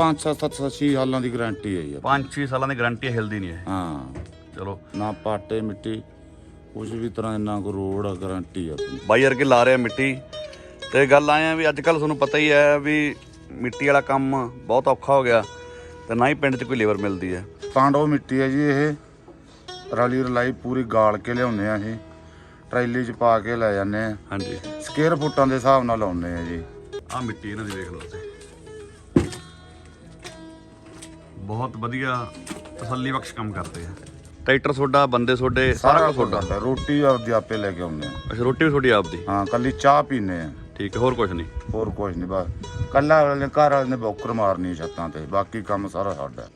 5 7 7 6 ਸਾਲਾਂ ਦੀ ਗਾਰੰਟੀ ਹੈ ਜੀ 5-6 ਸਾਲਾਂ ਦੀ ਗਾਰੰਟੀ ਹਿਲਦੀ ਨਹੀਂ ਇਹ ਹਾਂ। ਚਲੋ। ਨਾ ਪਾਟੇ ਮਿੱਟੀ ਕੁਝ ਵੀ ਤਰ੍ਹਾਂ ਇੰਨਾ ਕੋ ਰੋਡ ਆ ਗਾਰੰਟੀ ਆ ਆਪਣੀ। ਬਾਈ ਵਰਗੇ ਲਾ ਰਿਹਾ ਮਿੱਟੀ। ਤੇ ਗੱਲ ਆਏ ਆ ਵੀ ਅੱਜ ਕੱਲ ਤੁਹਾਨੂੰ ਪਤਾ ਹੀ ਹੈ ਵੀ ਮਿੱਟੀ ਵਾਲਾ ਕੰਮ ਬਹੁਤ ਔਖਾ ਹੋ ਗਿਆ ਤੇ ਨਾ ਹੀ ਪਿੰਡ 'ਚ ਕੋਈ ਲੇਬਰ ਮਿਲਦੀ ਹੈ। ਪਾਂਡੋ ਮਿੱਟੀ ਹੈ ਜੀ ਇਹ। ਰਲੀ ਰਲਾਈ ਪੂਰੀ ਗਾਲ ਕੇ ਲਿਆਉਂਦੇ ਆ ਇਹ ਟਰੈਲੀ 'ਚ ਪਾ ਕੇ ਲੈ ਜਾਂਦੇ ਆ। ਹਾਂਜੀ। ਸਕੁਅਰ ਫੁੱਟਾਂ ਦੇ ਹਿਸਾਬ ਨਾਲ ਲਾਉਂਦੇ ਆ ਜੀ। ਆਹ ਮਿੱਟੀ ਇਹਨਾਂ ਦੀ ਵੇਖ ਲਓ ਤੁਸੀਂ। ਬਹੁਤ ਵਧੀਆ ਤਸੱਲੀ ਬਖਸ਼ ਕੰਮ ਕਰਦੇ ਆ। ਟਰੈਕਟਰ ਤੁਹਾਡਾ ਬੰਦੇ ਤੁਹਾਡੇ ਸਾਰਾ ਕੁਝ ਤੁਹਾਡਾ ਸਾਡਾ। ਰੋਟੀ ਆਪਦੀ ਆਪੇ ਲੈ ਕੇ ਆਉਂਦੇ ਆ। ਅੱਛਾ ਰੋਟੀ ਵੀ ਤੁਹਾਡੀ ਆਪਦੀ? ਹਾਂ ਕੱਲੀ ਚਾਹ ਪੀਨੇ ਆ। ਠੀਕ ਹੈ ਹੋਰ ਕੁਝ ਨਹੀਂ। ਹੋਰ ਕੁਝ ਨਹੀਂ ਬਸ। ਕੱਲਾ ਘਰ ਵਾਲੇ ਨੇ ਬੌਕਰ ਮਾਰਨੀ ਛੱਤਾਂ ਤੇ। ਬਾਕੀ ਕੰਮ ਸਾਰਾ ਸਾਡਾ।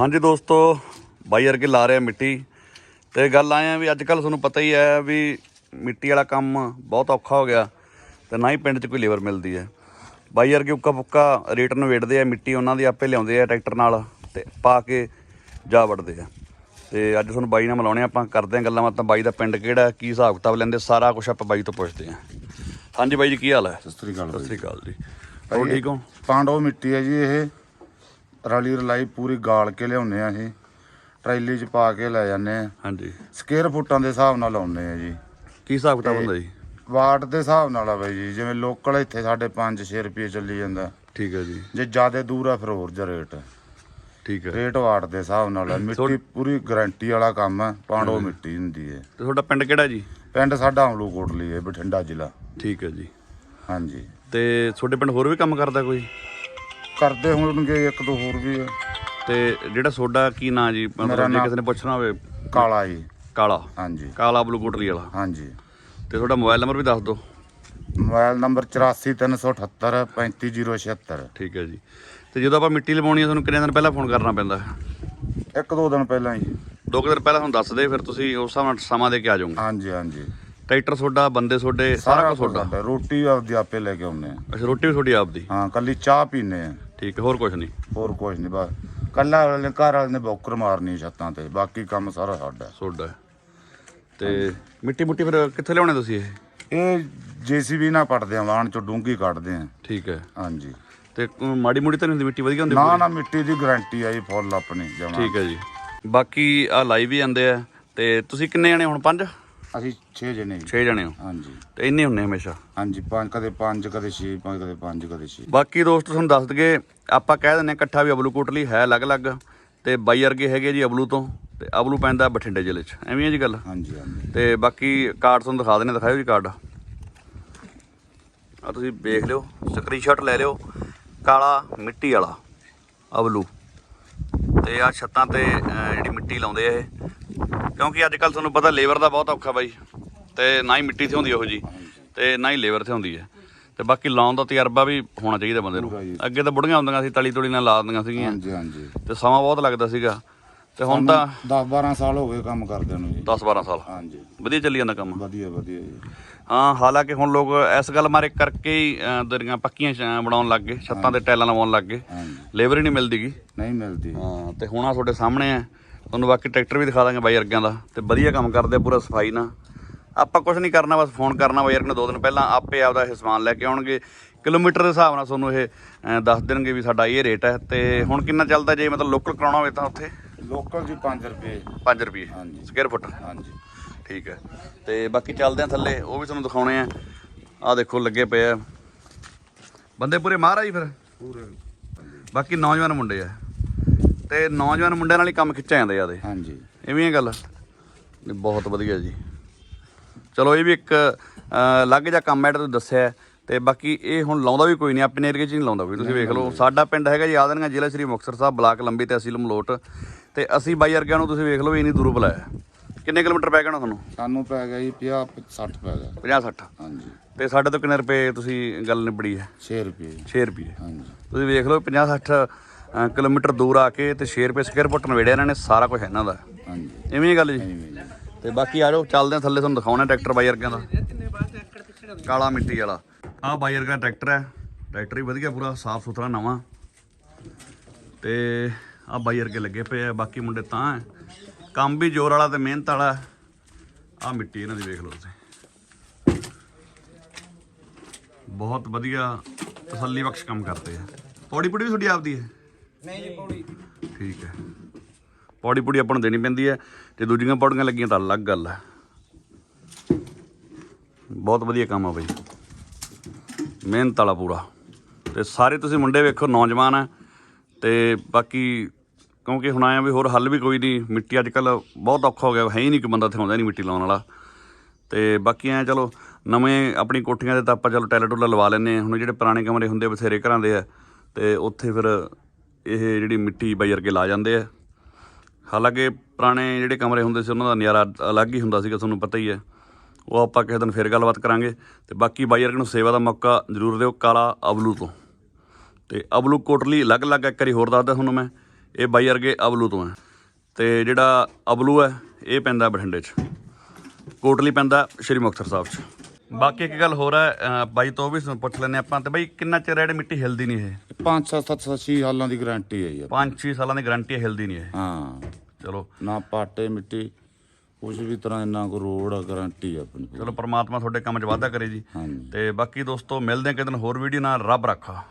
ਹਾਂਜੀ ਦੋਸਤੋ ਬਾਈ ਵਰਗੇ ਲਾ ਰਿਹਾ ਮਿੱਟੀ। ਤੇ ਗੱਲ ਆਏ ਆ ਵੀ ਅੱਜ ਕੱਲ ਤੁਹਾਨੂੰ ਪਤਾ ਹੀ ਹੈ ਵੀ ਮਿੱਟੀ ਵਾਲਾ ਕੰਮ ਬਹੁਤ ਔਖਾ ਹੋ ਗਿਆ ਤੇ ਨਾ ਹੀ ਪਿੰਡ 'ਚ ਕੋਈ ਲੇਬਰ ਮਿਲਦੀ ਹੈ। ਬਾਈ ਵਰਗੇ ਉੱਕਾ ਪੁੱਕਾ ਰੇਟ ਨੂੰ ਵੇਚਦੇ ਆ ਮਿੱਟੀ ਉਹਨਾਂ ਦੀ ਆਪੇ ਲਿਆਉਂਦੇ ਆ ਟਰੈਕਟਰ ਨਾਲ ਤੇ ਪਾ ਕੇ ਜਾ ਵੜਦੇ ਆ। ਤੇ ਅੱਜ ਤੁਹਾਨੂੰ ਬਾਈ ਨਾਲ ਮਿਲਾਉਣੇ ਆਪਾਂ ਕਰਦੇ ਆ ਗੱਲਾਂ ਬਾਤਾਂ। ਬਾਈ ਦਾ ਪਿੰਡ ਕਿਹੜਾ ਕੀ ਹਿਸਾਬ ਕਿਤਾਬ ਲੈਂਦੇ ਸਾਰਾ ਕੁਝ ਆਪਾਂ ਬਾਈ ਤੋਂ ਪੁੱਛਦੇ ਆ। ਹਾਂਜੀ ਬਾਈ ਜੀ ਕੀ ਹਾਲ ਹੈ? ਸਤਿ ਸ੍ਰੀ ਅਕਾਲ ਸਤਿ। ਸ੍ਰੀ ਅਕਾਲ ਜੀ। ਹੋਰ ਠੀਕ ਹੋ? ਪਾਂਡੋ ਮਿੱਟੀ ਹੈ ਜੀ ਇਹ। ਰਲੀ ਰਲਾਈ ਪੂਰੀ ਗਾਲ ਕੇ ਲਿਆਉਂਦੇ ਆ ਇਹ ਟਰੈਲੀ 'ਚ ਪਾ ਕੇ ਲੈ ਜਾਂਦੇ ਆ। ਹਾਂਜੀ। ਸਕੁਅਰ ਫੁੱਟਾਂ ਦੇ ਹਿਸਾਬ ਨਾਲ ਲਾਉਂਦੇ ਆ ਜੀ। ਕੀ ਹਿਸਾਬ ਕਿਤਾਬ ਹੁੰਦਾ ਜੀ? ਵਾਟ ਦੇ ਹਿਸਾਬ ਨਾਲ ਆ ਬਾਈ ਜੀ। ਜਿਵੇਂ ਲੋਕਲ ਇੱਥੇ ਸਾਡੇ 5-6 ਰੁਪਏ ਚੱਲੀ ਜਾਂਦਾ। ਠੀਕ ਹੈ ਜੀ। ਜੇ ਜ਼ਿਆਦਾ ਦੂਰ ਆ ਫਿਰ ਹੋਰ ਜਿਹਾ ਰੇਟ। ਠੀਕ ਹੈ ਰੇਟ ਵਾਟ ਦੇ ਹਿਸਾਬ ਨਾਲ ਆ। ਮਿੱਟੀ ਪੂਰੀ ਗਾਰੰਟੀ ਵਾਲਾ ਕੰਮ ਹੈ ਪਾਂਡੋ ਮਿੱਟੀ ਹੁੰਦੀ ਹੈ ਤੇ ਤੁਹਾਡਾ ਪਿੰਡ ਕਿਹੜਾ ਜੀ? ਪਿੰਡ ਸਾਡਾ ਅਮਲੂ ਕੋਟਲੀ ਹੈ ਬਠਿੰਡਾ ਜ਼ਿਲ੍ਹਾ। ਠੀਕ ਹੈ ਜੀ। ਹਾਂਜੀ। ਤੇ ਤੁਹਾਡੇ ਪਿੰਡ ਹੋਰ ਵੀ ਕੰਮ ਕਰਦਾ ਕੋਈ? ਕਰਦੇ ਹੋਣਗੇ ਇੱਕ ਦੋ ਹੋਰ ਵੀ ਆ। ਤੇ ਜਿਹੜਾ ਤੁਹਾਡਾ ਕੀ ਨਾਂ ਜੀ? ਮੇਰਾ ਮਤਲਬ ਜੇ ਨਾਂ- ਕਿਸੇ ਨੇ ਪੁੱਛਣਾ ਹੋਵੇ। ਕਾਲਾ ਜੀ। ਕਾਲਾ। ਹਾਂਜੀ। ਕਾਲਾ ਬਲੂ ਕੋਟਲੀ ਵਾਲਾ। ਹਾਂਜੀ। ਤੇ ਤੁਹਾਡਾ ਮੋਬਾਈਲ ਨੰਬਰ ਵੀ ਦੱਸ ਦਿਓ। ਮੋਬਾਈਲ ਨੰਬਰ 843783 35076 ਠੀਕ ਹੈ ਜੀ। ਤੇ ਜਦੋਂ ਆਪਾਂ ਮਿੱਟੀ ਲਵਾਉਣੀ ਹੈ ਤੁਹਾਨੂੰ ਕਿੰਨੇ ਦਿਨ ਪਹਿਲਾਂ ਫੋਨ ਕਰਨਾ ਪੈਂਦਾ? ਹੈ? ਇੱਕ ਦੋ ਦਿਨ ਪਹਿਲਾਂ ਹੀ ਦੋ ਕੁ ਦਿਨ ਪਹਿਲਾਂ ਤੁਹਾਨੂੰ ਦੱਸ ਦੇ ਫਿਰ ਤੁਸੀਂ ਉਸ ਹਿਸਾਬ ਨਾਲ ਸਮਾਂ ਦੇ ਕੇ ਆ ਜਾਓਗੇ। ਹਾਂਜੀ ਹਾਂਜੀ। ਟਰੈਕਟਰ ਤੁਹਾਡਾ ਬੰਦੇ ਤੁਹਾਡੇ ਸਾਰਾ ਕੁਝ ਤੁਹਾਡਾ ਸਾਡਾ? ਰੋਟੀ ਆਪਦੀ ਆਪੇ ਲੈ ਕੇ ਆਉਂਦੇ ਆ। ਅੱਛਾ ਰੋਟੀ ਵੀ ਤੁਹਾਡੀ ਆਪਦੀ? ਹਾਂ ਕੱਲੀ ਚਾਹ ਪੀਨੇ ਆ। ਠੀਕ ਹੈ ਹੋਰ ਕੁਝ ਨਹੀਂ? ਹੋਰ ਕੁਝ ਨਹੀਂ ਬਸ। ਕੱਲਾ ਵਾਲੇ ਨੇ ਘਰ ਵਾਲੇ ਨੇ ਬੌਕਰ ਮਾਰਨੀ ਛੱਤਾਂ ਤੇ ਬਾਕੀ ਕੰਮ ਸਾਰਾ ਸਾਡਾ। ਹੈ। ਤੇ ਮਿੱਟੀ ਮੁੱਟੀ ਫਿਰ ਕਿੱਥੇ ਲਿਆਉਣੇ ਤੁਸੀਂ ਇਹ? ਇਹ ਜੀਸੀਬੀ ਨਾਲ ਪੜਦੇ ਆ ਵਾਹਣ ਚੋਂ ਡੂੰਗੀ ਕੱਢਦੇ ਆ। ਠੀਕ ਹੈ। ਹਾਂਜੀ। ਤੇ ਮਾੜੀ ਮੁੜੀ ਤਾਂ ਨਹੀਂ ਹੁੰਦੀ ਮਿੱਟੀ ਵਧੀਆ ਹੁੰਦੀ ਨਾ ਨਾ ਮਿੱਟੀ ਦੀ ਗਾਰੰਟੀ ਆ ਜੀ ਫੁੱਲ ਆਪਣੀ ਜਮਾ। ਠੀਕ ਹੈ ਜੀ। ਬਾਕੀ ਆ ਲਾਈਵ ਵੀ ਜਾਂਦੇ ਆ ਤੇ ਤੁਸੀਂ ਕਿੰਨੇ ਜਣੇ ਹੁਣ ਪੰਜ? ਅਸੀਂ 6 ਜਣੇ ਜੀ। 6 ਜਣੇ ਹੋ। ਹਾਂਜੀ। ਤੇ ਇੰਨੇ ਹੁੰਨੇ ਹਮੇਸ਼ਾ? ਹਾਂਜੀ ਪੰਜ ਕਦੇ ਪੰਜ ਕਦੇ 6 ਕਦੇ ਪੰਜ ਕਦੇ 6 ਬਾਕੀ ਦੋਸਤ ਤੁਹਾਨੂੰ ਦੱਸ ਦਗੇ ਆਪਾਂ ਕਹਿ ਦਿੰਨੇ ਇਕੱਠਾ ਵੀ ਅਬਲੂ ਕੋਟਲੀ ਹੈ ਅਲੱਗ-ਅਲੱਗ ਤੇ ਬਾਈ ਵਰਗੇ ਹੈਗੇ ਜੀ ਅਬਲੂ ਤੋਂ ਤੇ ਅਬਲੂ ਪੈਂਦਾ ਬਠਿੰਡੇ ਜ਼ਿਲ੍ਹੇ 'ਚ। ਐਵੇਂ ਹੈ ਜੀ ਗੱਲ? ਹਾਂਜੀ ਹਾਂਜੀ। ਤੇ ਬਾਕੀ ਕਾਰਡ ਤੁਹਾਨੂੰ ਦਿਖਾ ਦਿੰਨੇ ਦਿਖਾਇਓ ਜੀ ਕਾਰਡ। ਆ ਤੁਸੀਂ ਵੇਖ ਲਿਓ ਸਕਰੀਨਸ਼ਾਟ ਲੈ ਲਿਓ। ਕਾਲਾ ਮਿੱਟੀ ਵਾਲਾ ਅਬਲੂ। ਤੇ ਆ ਛੱਤਾਂ ਤੇ ਅਹ, ਜਿਹੜੀ ਮਿੱਟੀ ਲਾਉਂਦੇ ਆ ਇਹ। ਕਿਉਂਕਿ ਅੱਜ ਕੱਲ ਤੁਹਾਨੂੰ ਪਤਾ ਲੇਬਰ ਦਾ ਬਹੁਤ ਔਖਾ ਬਾਈ। ਤੇ ਨਾ ਹੀ ਮਿੱਟੀ ਤੇ ਹੁੰਦੀ ਉਹੋ ਜੀ ਤੇ ਨਾ ਹੀ ਲੇਬਰ ਤੇ ਹੁੰਦੀ ਹੈ। ਤੇ ਬਾਕੀ ਲਾਉਣ ਦਾ ਤਜਰਬਾ ਵੀ ਹੋਣਾ ਚਾਹੀਦਾ ਬੰਦੇ ਨੂੰ। ਅੱਗੇ ਤਾਂ ਬੁੜੀਆਂ ਹੁੰਦੀਆਂ ਸੀ ਤਲੀ ਤੁਲੀ ਨਾਲ ਲਾ ਦਿੰਦੀਆਂ ਸੀਗੀਆਂ। ਹਾਂਜੀ ਹਾਂਜੀ। ਤੇ ਸਮਾਂ ਬਹੁਤ ਲੱਗਦਾ ਸੀਗਾ। ਤੇ ਹੁਣ ਤਾਂ 10 12 ਸਾਲ ਹੋ ਗਏ ਕੰਮ ਕਰਦੇ ਨੂੰ ਜੀ। 10 12 ਸਾਲ। ਹਾਂਜੀ। ਵਧੀਆ ਚੱਲੀ ਜਾਂਦਾ ਕੰਮ। ਵਧੀਆ ਵਧੀਆ ਜੀ। ਹਾਂ ਹਾਲਾਂਕਿ ਹੁਣ ਲੋਕ ਇਸ ਗੱਲ ਮਾਰੇ ਕਰਕੇ ਹੀ ਦਰੀਆਂ ਪੱਕੀਆਂ ਬਣਾਉਣ ਲੱਗ ਗਏ ਛੱਤਾਂ ਤੇ ਟੈਲਾਂ ਲਵਾਉਣ ਲੱਗ ਗਏ। ਲੇਬਰ ਹੀ ਨਹੀਂ ਮਿਲਦੀਗੀ। ਨਹੀਂ ਮਿਲਦੀ। ਹਾਂ ਤੇ ਹੁਣ ਆ ਤੁਹਾਡੇ ਸਾਹਮਣੇ ਆ ਤੁਹਾਨੂੰ ਬਾਕੀ ਟਰੈਕਟਰ ਵੀ ਦਿਖਾ ਦਾਂਗੇ ਬਾਈ ਵਰਗਿਆਂ ਦਾ। ਤੇ ਵਧੀਆ ਕੰਮ ਕਰਦੇ ਪੂਰਾ ਸਫ਼ਾਈ ਨਾਲ। ਆਪਾਂ ਕੁਝ ਨਹੀਂ ਕਰਨਾ ਬਸ ਫੋਨ ਕਰਨਾ ਬਾਈ ਵਰਗ ਨੂੰ ਦੋ ਦਿਨ ਪਹਿਲਾਂ ਆਪੇ ਆਪਦਾ ਇਹ ਸਮਾਨ ਲੈ ਕੇ ਆਉਣਗੇ। ਕਿਲੋਮੀਟਰ ਦੇ ਹਿਸਾਬ ਨਾਲ ਤੁਹਾਨੂੰ ਇਹ ਦੱਸ ਦੇਣਗੇ ਵੀ ਸਾਡਾ ਇਹ ਰੇਟ ਹੈ। ਤੇ ਹੁਣ ਕਿੰਨਾ ਚੱਲਦਾ ਜੇ ਮਤਲਬ ਲੋਕਲ ਕਰਾਉਣਾ ਹੋਵੇ ਤਾਂ ਉੱਥੇ? ਲੋਕਲ ਜੀ 5 ਰੁਪਏ। 5 ਰੁਪਏ। ਹਾਂਜੀ। ਸਕੁਅਰ ਫੁੱਟ ਹਾਂਜੀ। ਠੀਕ ਹੈ। ਤੇ ਬਾਕੀ ਚੱਲਦੇ ਆ ਥੱਲੇ ਉਹ ਵੀ ਤੁਹਾਨੂੰ ਦਿਖਾਉਣੇ ਆ। ਆ ਦੇਖੋ ਲੱਗੇ ਪਏ ਆ। ਬੰਦੇ ਪੂਰੇ ਮਾਰ ਜੀ ਫਿਰ? ਪੂਰੇ। ਬਾਕੀ ਨੌਜਵਾਨ ਮੁੰਡੇ ਆ। ਤੇ ਨੌਜਵਾਨ ਮੁੰਡਿਆਂ ਨਾਲ ਹੀ ਕੰਮ ਖਿੱਚਿਆ ਜਾਂਦਾ ਜਿਆਦੇ। ਹਾਂਜੀ। ਇਵੇਂ ਹੀ ਗੱਲ। ਨਹੀਂ, ਬਹੁਤ ਵਧੀਆ ਜੀ। ਚਲੋ ਇਹ ਵੀ ਇੱਕ ਅਹ, ਅਲੱਗ ਜਿਹਾ ਕੰਮ ਹੈ ਜਿਹੜਾ ਤੁਸੀਂ ਦੱਸਿਆ। ਤੇ ਬਾਕੀ ਇਹ ਹੁਣ ਲਾਉਂਦਾ ਵੀ ਕੋਈ ਨਹੀਂ ਆਪਣੇ ਏਰੀਏ 'ਚ ਨਹੀਂ ਲਾਉਂਦਾ ਕੋਈ। ਤੁਸੀਂ ਵੇਖ ਲਓ ਸਾਡਾ ਪਿੰਡ ਹੈਗਾ ਜੀ ਆਦਨਗਾ ਜ਼ਿਲ੍ਹਾ ਸ੍ਰੀ ਮੁਕਤਸਰ ਸਾਹਿਬ ਬਲਾਕ ਲੰਬੀ ਤਹਿਸੀਲ ਮਲੋਟ ਤੇ ਅਸੀਂ ਬਾਈ ਵਰਗਿਆਂ ਨੂੰ ਤੁਸੀਂ ਵੇਖ ਲਓ ਵੀ ਇੰਨੀ ਦੂਰੋਂ ਬੁਲਾਇਆ ਕਿੰਨੇ ਕਿਲੋਮੀਟਰ ਪੈ ਗਿਆ ਹੋਣਾ ਤੁਹਾਨੂੰ? ਸਾਨੂੰ ਪੈ ਗਿਆ ਜੀ 50 60 ਪੈ ਗਿਆ। 50 60 ਹਾਂਜੀ। ਤੇ ਸਾਡੇ ਤੋਂ ਕਿੰਨੇ ਰੁਪਏ ਤੁਸੀਂ ਗੱਲ ਨਿਬੜੀ ਹੈ? 6 ਰੁਪਏ। 6 ਰੁਪਏ। ਹਾਂਜੀ। ਤੁਸੀਂ ਵੇਖ ਲਓ 50 60 ਅ, ਕਿਲੋਮੀਟਰ ਦੂਰ ਆ ਕੇ ਤੇ 6 ਰੁਪਏ ਸਕੁਅਰ ਫੁੱਟ ਨਵੇੜਿਆ ਇਹਨਾਂ ਨੇ ਸਾਰਾ ਕੁਝ ਇਹਨਾਂ ਦਾ। ਹਾਂਜੀ। ਇਵੇਂ ਹੀ ਗੱਲ ਜੀ। ਤੇ ਬਾਕੀ ਆ ਜਾਓ ਚੱਲਦੇ ਆ ਥੱਲੇ ਤੁਹਾਨੂੰ ਦਿਖਾਉਣਾ ਟਰੈਕਟਰ ਬਾਈ ਵਰਗਿਆਂ ਦਾ। ਕਾਲਾ ਮਿੱਟੀ ਵਾਲਾ। ਆਹ ਬਾਈ ਵਰਗਾ ਟਰੈਕਟਰ ਹੈ। ਟਰੈਕਟਰ ਵੀ ਵਧੀਆ ਪੂਰਾ ਸਾਫ਼ ਸੁਥਰਾ ਨਵਾਂ। ਤੇ ਆਹ ਬਾਈ ਵਰਗੇ ਲੱਗੇ ਪਏ ਆ ਬਾਕੀ ਮੁੰਡੇ ਤਾਂ ਕੰਮ ਵੀ ਜ਼ੋਰ ਵਾਲਾ ਤੇ ਮਿਹਨਤ ਵਾਲਾ ਆਹ ਮਿੱਟੀ ਇਹਨਾਂ ਦੀ ਵੇਖ ਲਓ ਤੁਸੀਂ। ਬਹੁਤ ਵਧੀਆ ਤਸੱਲੀ ਬਖਸ਼ ਕੰਮ ਕਰਦੇ ਆ। ਪੌੜੀ ਪੁੜੀ ਵੀ ਤੁਹਾਡੀ ਆਪਦੀ ਹੈ? ਨਹੀਂ ਜੀ, ਪੌੜੀ। ਠੀਕ ਹੈ। ਪੌੜੀ ਪੌੜੀ ਆਪਾਂ ਨੂੰ ਦੇਣੀ ਪੈਂਦੀ ਹੈ ਤੇ ਦੂਜੀਆਂ ਪੌੜੀਆਂ ਲੱਗੀਆਂ ਤਾਂ ਅਲੱਗ ਗੱਲ ਹੈ। ਬਹੁਤ ਵਧੀਆ ਕੰਮ ਆ ਬਈ। ਮਿਹਨਤ ਵਾਲਾ ਪੂਰਾ। ਤੇ ਸਾਰੇ ਤੁਸੀਂ ਮੁੰਡੇ ਵੇਖੋ, ਨੌਜਵਾਨ ਆ ਤੇ ਬਾਕੀ ਕਿਉਂਕਿ ਹੁਣ ਆਇਆ ਵੀ ਹੋਰ ਹੱਲ ਵੀ ਕੋਈ ਨਹੀਂ। ਮਿੱਟੀ ਅੱਜ ਕੱਲ ਬਹੁਤ ਔਖਾ ਹੋ ਗਿਆ। ਹੈ ਹੀ ਨਹੀਂ ਕਿ ਬੰਦਾ ਇੱਥੇ ਆਉਂਦਾ ਨਹੀਂ ਮਿੱਟੀ ਲਾਉਣ ਵਾਲਾ। ਤੇ ਬਾਕੀ ਐ ਚਲੋ, ਨਵੇਂ ਆਪਣੀ ਕੋਠੀਆਂ ਦੇ ਤਾਂ ਆਪਾਂ ਚਲੋ ਟੈਲੇ ਟੁੱਲਾ ਲਵਾ ਲੈਨੇ ਆ ਹੁਣ ਜਿਹੜੇ ਪੁਰਾਣੇ ਕਮਰੇ ਹੁੰਦੇ ਬਥੇਰੇ ਘਰਾਂ ਦੇ ਆ। ਤੇ ਉੱਥੇ ਫਿਰ ਇਹ ਜਿਹੜੀ ਮਿੱਟੀ ਬਾਈ ਵਰਗੇ ਲਾ ਜਾਂਦੇ ਆ। ਹਾਲਾਂਕਿ ਪੁਰਾਣੇ ਜਿਹੜੇ ਕਮਰੇ ਹੁੰਦੇ ਸੀ, ਉਹਨਾਂ ਦਾ ਨਜ਼ਾਰਾ ਅਲੱਗ ਹੀ ਹੁੰਦਾ ਸੀਗਾ, ਤੁਹਾਨੂੰ ਪਤਾ ਹੀ ਹੈ। ਉਹ ਆਪਾਂ ਕਿਸੇ ਦਿਨ ਫਿਰ ਗੱਲਬਾਤ ਕਰਾਂਗੇ। ਤੇ ਬਾਕੀ ਬਾਈ ਵਰਗੇ ਨੂੰ ਸੇਵਾ ਦਾ ਮੌਕਾ ਜ਼ਰੂਰ ਦਿਓ ਕਾਲਾ ਅਬਲੂ ਤੋਂ। ਤੇ ਅਬਲੂ ਕੋਟਲੀ ਅਲੱਗ-ਅਲੱਗ ਇੱਕ ਵਾਰੀ ਹੋਰ ਦੱਸਦਾ ਤੁਹਾਨੂੰ ਮੈਂ। ਇਹ ਬਾਈ ਵਰਗੇ ਅਬਲੂ ਤੋਂ ਹੈ। ਤੇ ਜਿਹੜਾ ਅਬਲੂ ਹੈ, ਇਹ ਪੈਂਦਾ ਬਠਿੰਡੇ 'ਚ। ਕੋਟਲੀ ਪੈਂਦਾ ਸ਼੍ਰੀ ਮੁਕਤਸਰ ਸਾਹਿਬ 'ਚ। ਬਾਕੀ ਇੱਕ ਗੱਲ ਹੋਰ ਹੈ ਅਹ ਬਾਈ ਤੋਂ ਵੀ ਪੁੱਛ ਲੈਂਦੇ ਆਪਾਂ ਤੇ ਬਾਈ ਕਿੰਨਾ ਚਿਰ ਜਿਹੜੀ ਮਿੱਟੀ ਹਿਲਦੀ ਨਹੀਂ ਇਹ? ਪੰਜ ਸੱਤ ਸੱਤ ਸੱਤ ਛੇ ਸਾਲਾਂ ਦੀ ਗਾਰੰਟੀ ਹੈ ਜੀ। 5-6 ਸਾਲਾਂ ਦੀ ਗਾਰੰਟੀ ਹਿਲਦੀ ਨਹੀਂ ਇਹ। ਹਾਂ। ਚਲੋ। ਨਾ ਪਾਟੇ ਮਿੱਟੀ ਕੁਝ ਵੀ ਤਰ੍ਹਾਂ ਇੰਨਾ ਕੋ ਰੋਡ ਆ ਗਾਰੰਟੀ ਆ ਆਪਣੀ। ਚਲੋ ਪ੍ਰਮਾਤਮਾ ਤੁਹਾਡੇ ਕੰਮ 'ਚ ਵਾਧਾ ਕਰੇ ਜੀ। ਹਾਂਜੀ। ਤੇ ਬਾਕੀ ਦੋਸਤੋ ਮਿਲਦੇ ਹਾਂ ਕਿਤੇ ਦਿਨ ਹੋਰ ਵੀਡੀਓ ਨਾਲ। ਰੱਬ ਰੱਖਾ।